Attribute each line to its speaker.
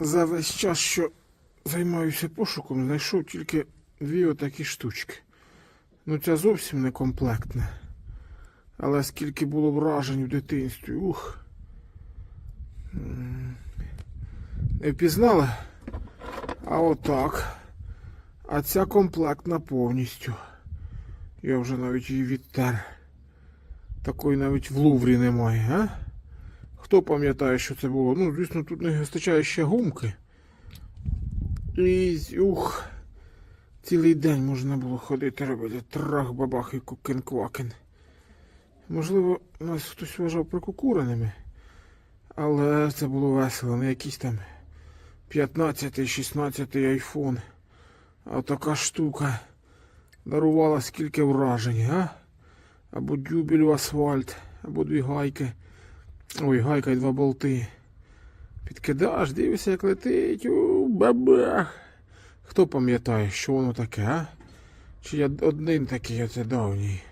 Speaker 1: за весь час, що займаюся пошуком, знайшов тільки дві отакі штучки. Ну, ця зовсім не комплектна. Але скільки було вражень в дитинстві, ух. Не впізнали? А отак. А ця комплектна повністю. Я вже навіть її відтер. Такої навіть в Луврі немає, а? Хто пам'ятає, що це було? Ну, звісно, тут не вистачає ще гумки. І ух. Цілий день можна було ходити робити трах бабах і кукін-квакін. Можливо, нас хтось вважав прикукуреними, але це було весело, не якийсь там 15-16 айфон. А така штука дарувала скільки вражень, а? Або дюбель в асфальт, або дві гайки. Ой, гайка і два болти. Підкидаєш, дивишся, як летить. У, бабах. Хто пам'ятає, що воно таке, а? Чи я один такий оце давній?